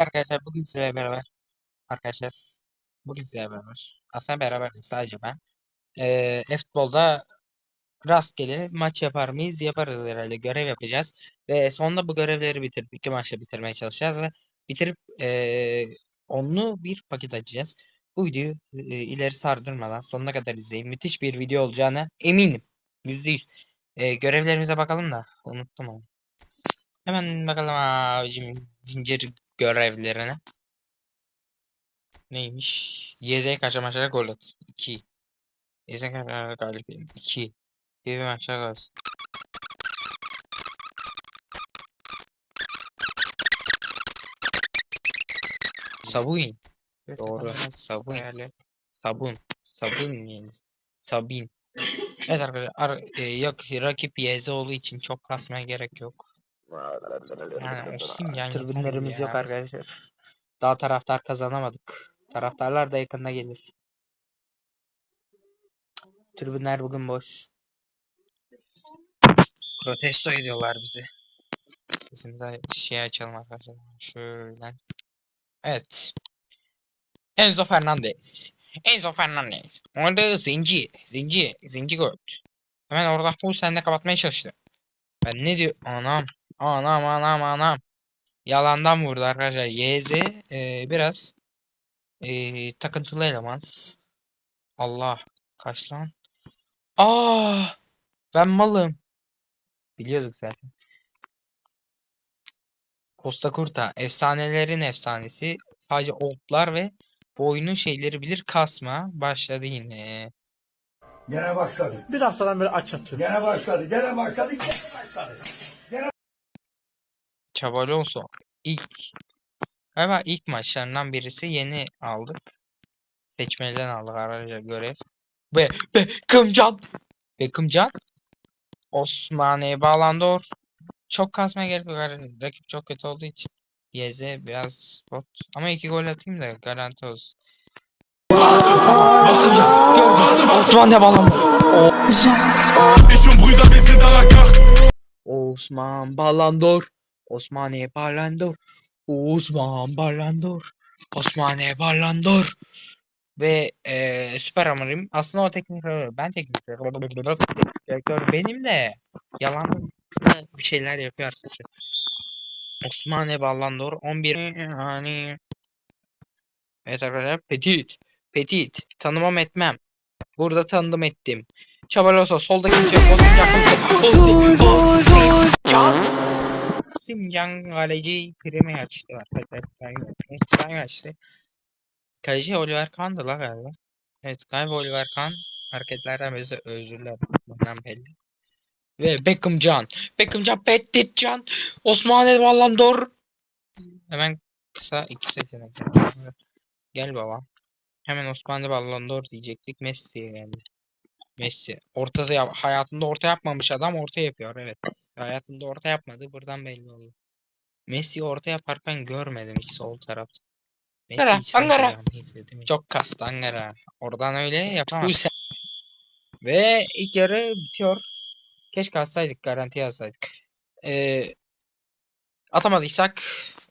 Arkadaşlar bugün sizlerle beraber arkadaşlar bugün sizlerle beraber aslında beraber değil sadece ben eee futbolda rastgele maç yapar mıyız? Yaparız herhalde görev yapacağız ve sonunda bu görevleri bitirip iki maçla bitirmeye çalışacağız ve bitirip eee onlu bir paket açacağız. Bu videoyu eee, ileri sardırmadan sonuna kadar izleyin. Müthiş bir video olacağına eminim. %100. Eee görevlerimize bakalım da unuttum onu. Hemen bakalım abicim zincir görevlerine. Neymiş? YZ kaç maçlara gol at? 2. YZ kaç maçlara galip 2. Bir maçlara gol at. Sabun. Doğru. Sabun. Sabun. Sabun yani. Sabin. Evet arkadaşlar. Ar e, yok rakip YZ olduğu için çok kasmaya gerek yok. Yani tribünlerimiz yok arkadaşlar. Daha taraftar kazanamadık. Taraftarlar da yakında gelir. Tribünler bugün boş. Protesto ediyorlar bizi. Sesimizi şey açalım arkadaşlar. Şöyle. Evet. Enzo Fernandez. Enzo Fernandez. Orada Zenci. Zenci. Zenci gördü. Hemen orada bu sende kapatmaya çalıştı. Ben ne diyor? Anam. Anam anam anam. Yalandan vurdu arkadaşlar. YZ e, biraz e, takıntılı eleman. Allah. Kaç lan? Aa! Ben malım. Biliyorduk zaten. Costa Curta. Efsanelerin efsanesi. Sadece oldlar ve bu oyunun şeyleri bilir. Kasma. Başladı yine. Gene başladı. Bir haftadan beri aç yatıyorum. Gene başladı. Gene başladı. Gene başladı. Çabalonso. İlk. Galiba ilk maçlarından birisi yeni aldık. Seçmeden aldık arkadaşlar görev. Be Beckhamcan. Beckhamcan. Osmaniye Balandor. Çok kasmaya gerek yok. Rakip çok kötü olduğu için. Yeze biraz bot. Ama iki gol atayım da garanti olsun. La carte. Osman Balandor. Osmaniye Balandor. Osman Balandor. Osmaniye Balandor. Ve eee süper amarim. Aslında o teknik. Ben teknik direktör. benim de yalan bir şeyler yapıyor arkadaşlar. Osmaniye Ballandor 11 yani Evet arkadaşlar Petit Petit tanımam etmem Burada tanıdım ettim Çabaloso solda kimse yok Osim yakın Osim Can Simcan kaleci primi açtı arkadaşlar primi açtı Kaleci Oliver Kahn'dı la galiba. Evet galiba Oliver Kahn hareketlerden birisi. Özürler. Bundan belli. Ve Beckham Can. Beckham Can Petit Can. Osmaniye Ballandor Hemen kısa iki seçenek. Gel baba. Hemen Osmaniye Ballandor diyecektik. Messi'ye geldi Messi ortada yap hayatında orta yapmamış adam orta yapıyor evet hayatında orta yapmadı buradan belli oldu Messi orta yaparken görmedim hiç sol tarafta Messi hiç canlı izledim. Çok kastı Ankara. Oradan öyle yapamaz. Ve ilk yarı bitiyor. Keşke alsaydık garanti alsaydık. Ee, atamadıysak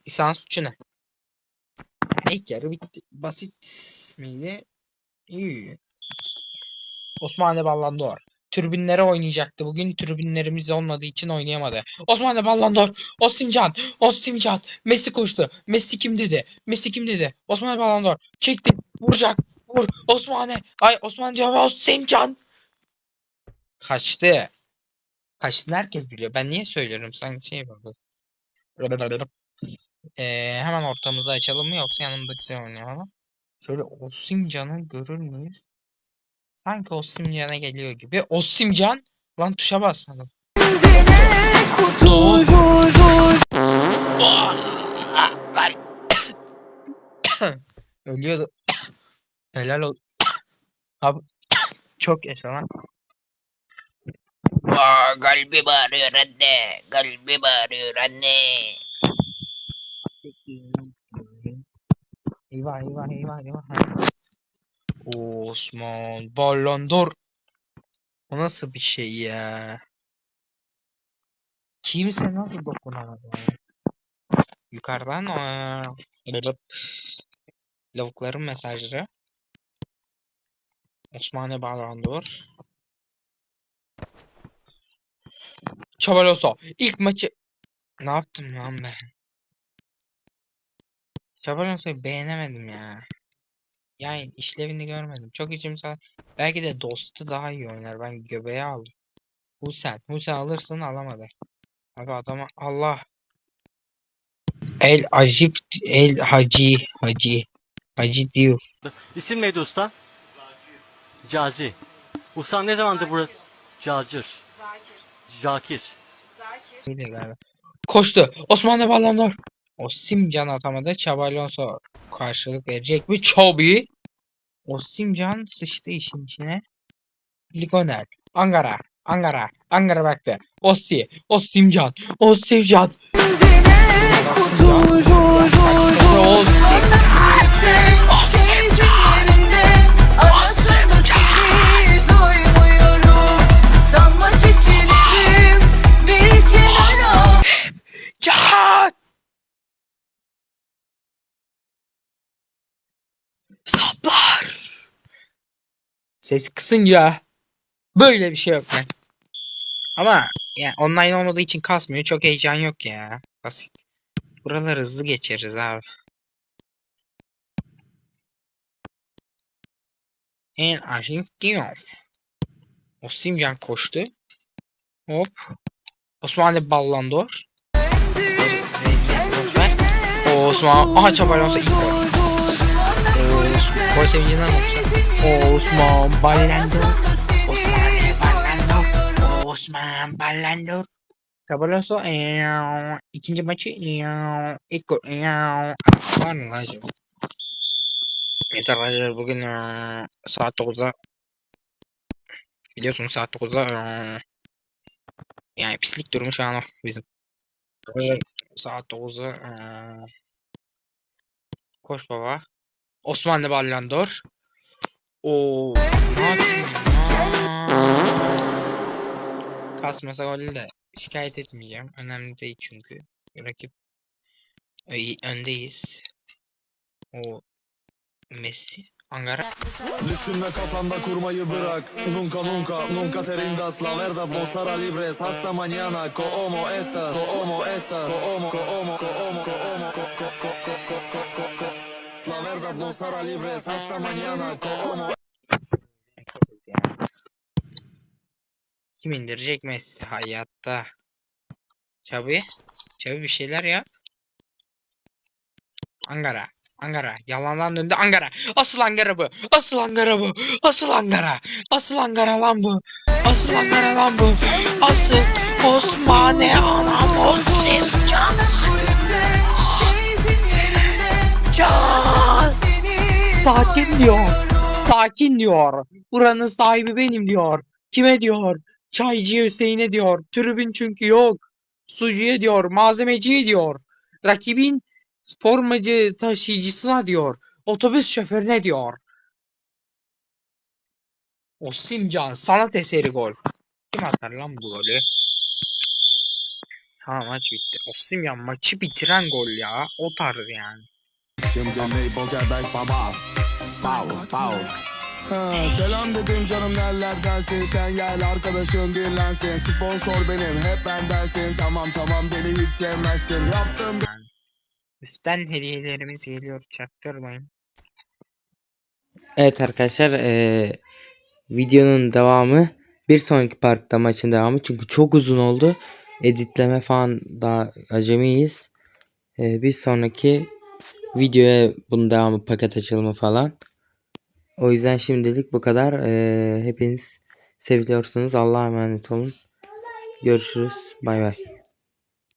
İsa'nın suçu ne? İlk yarı bitti. Basit miydi? İyi. Osmaniye Ballandor. Tribünlere oynayacaktı. Bugün tribünlerimiz olmadığı için oynayamadı. Osmaniye Ballandor. Osimcan. Osimcan. Messi koştu. Messi kim dedi? Messi kim dedi? Osmaniye Ballandor. Çekti. Vuracak. Vur. Osmane. Ay Osman diyor Osimcan. Kaçtı. Kaçtığını herkes biliyor. Ben niye söylüyorum? Sanki şey yapalım. Ee, hemen ortamızı açalım mı yoksa yanımdaki şey oynayalım? Şöyle Osimcan'ı görür müyüz? Sanki Osimcan'a geliyor gibi. Osimcan! Lan tuşa basmadım. Dur. Ölüyordu. Helal ol. Abi çok yaşa lan. Aa, kalbim ağrıyor anne. Kalbim ağrıyor anne. Eyvah eyvah eyvah eyvah. Osman Ballandor. O nasıl bir şey ya? Kimse nasıl dokunamadı? Yukarıdan eee, Lavukların mesajları. Osmane Bağlandır. Çabaloso. ilk maçı ne yaptım lan ben? Çabalosa'yı beğenemedim ya. Yani işlevini görmedim. Çok içimsel. Belki de Dost'u daha iyi oynar. Ben göbeğe aldım. Hussein. Hussein alırsın alamadı. Abi adama Allah. El Acif El Hacı Hacı Hacı diyor. İsim neydi usta? Cazi. Ustam ne zamandır burada? Cacır. Zakir. Galiba. Koştu. Osmanlı Ballon'dor. O Simcan atamadı. Çabalonso karşılık verecek mi? Chobi. Osimcan sıçtı işin içine. Ligonel. Angara. Angara. Angara baktı. Osi. Osimcan. Osimcan. Osimcan. Osimcan. Ses kısınca böyle bir şey yok lan. Ama yani online olmadığı için kasmıyor. Çok heyecan yok ya. Basit. Buraları hızlı geçeriz abi. En Argentinian. Osimhen koştu. Hop. Osmanlı Ballandor. Osman. Aha Çabalonsa ilk gol. Sevincinden olsa. O Osman Ballandor. Osman Ballandor. Osman Ballandor. Çabalonsa eee, ikinci maçı ilk gol var mı lan acaba? Yeter arkadaşlar bugün saat 9'da biliyorsunuz saat 9'da eee, yani pislik durumu şu an o bizim. Saat 9'da eee, koş baba. Osmanlı Ballandor. O ne yapayım ya? Kasmasa golü de şikayet etmeyeceğim. Önemli değil çünkü. Rakip Ö- öndeyiz. O Messi. Angara. Düşünme kafanda kurmayı bırak Nunca nunca nunca te La verdad será libres hasta mañana Como esta, como esta Como, como, como, como co- co- co- co- co- no será libres hasta mañana Como Kim indirecek Messi hayatta? Çabi. Çabi bir şeyler yap. Angara. Angara. Yalandan döndü Angara. Asıl Angara bu. Asıl Angara bu. Asıl Angara. Asıl Angara lan bu. Asıl Angara lan bu. Asıl Osmane anam Osim can. Can. Sakin diyor. Sakin diyor. Buranın sahibi benim diyor. Kime diyor? Çaycı Hüseyin'e diyor. Tribün çünkü yok. Sucuya diyor. Malzemeciye diyor. Rakibin formacı taşıyıcısına diyor. Otobüs şoförüne diyor. O Simcan sanat eseri gol. Kim atar lan bu golü? Ha maç bitti. O Simcan maçı bitiren gol ya. O tarz yani. Şimdi label Cebeş Baba. Pow, pow Ha, selam dedim canım nerelerdensin? Sen gel arkadaşın dinlensin. Sponsor benim hep bendensin. Tamam tamam beni hiç sevmezsin. Yaptım Üstten hediyelerimiz geliyor çaktırmayın. Evet arkadaşlar eee, videonun devamı bir sonraki parkta maçın devamı. Çünkü çok uzun oldu. Editleme falan daha acemiyiz. Eee, bir sonraki videoya bunun devamı paket açılımı falan. O yüzden şimdilik bu kadar. Eee, hepiniz seviliyorsunuz. Allah'a emanet olun. Görüşürüz. Bay bay.